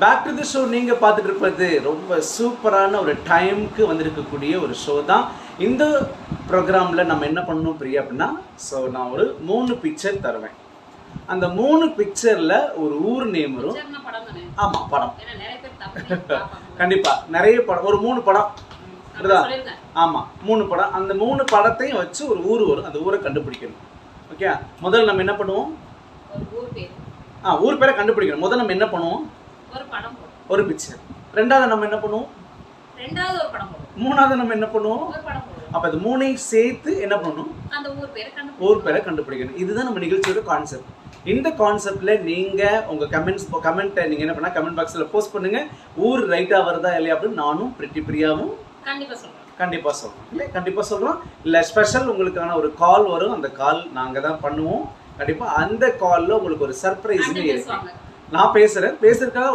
Back to the show நீங்கள் பார்த்துட்டு இருப்பது ரொம்ப சூப்பரான ஒரு டைமுக்கு வந்திருக்கக்கூடிய ஒரு ஷோ தான். இந்த ப்ரோக்ராமில் நம்ம என்ன பண்ணணும் பிரியா அப்படின்னா ஸோ நான் ஒரு மூணு பிக்சர் தருவேன். அந்த மூணு பிக்சரில் ஒரு ஊர் நேம் வரும். ஆமாம் படம். கண்டிப்பாக நிறைய படம். ஒரு மூணு படம். ஆமாம் மூணு படம். அந்த மூணு படத்தையும் வச்சு ஒரு ஊர் வரும். அந்த ஊரை கண்டுபிடிக்கணும். ஓகே முதல்ல நம்ம என்ன பண்ணுவோம்? ஆ ஊர் பேரை கண்டுபிடிக்கணும். முதல்ல நம்ம என்ன பண்ணுவோம்? ஒரு படம் ஒரு பிக்சர் ரெண்டாவது நம்ம என்ன பண்ணுவோம்? ரெண்டாவது ஒரு படம் மூணாவது நம்ம என்ன பண்ணுவோம்? ஒரு படம் போடும். அப்போ அது மூணையும் சேர்த்து என்ன பண்ணணும்? அந்த ஊர் பேரை கண்டு ஊர் பேரை கண்டுபிடிக்கணும். இதுதான் நம்ம நிகழ்ச்சியோட கான்செப்ட் இந்த கான்செப்ட்ல நீங்க உங்க கமெண்ட்ஸ் கமெண்ட்டை நீங்க என்ன பண்ணா கமெண்ட் பாக்ஸ்ல போஸ்ட் பண்ணுங்க. ஊர் ரைட்டா வருதா இல்லையா அப்படின்னு நானும் பிரிட்டி பிரியாவும் கண்டிப்பா சொல்றேன் கண்டிப்பா சொல்றோம். இல்லை கண்டிப்பா சொல்றோம். இல்ல ஸ்பெஷல் உங்களுக்கான ஒரு கால் வரும். அந்த கால் நாங்க தான் பண்ணுவோம். கண்டிப்பா அந்த கால்ல உங்களுக்கு ஒரு சர்ப்ரைஸ் நான் பேசுறேன். பேசுறதுக்காக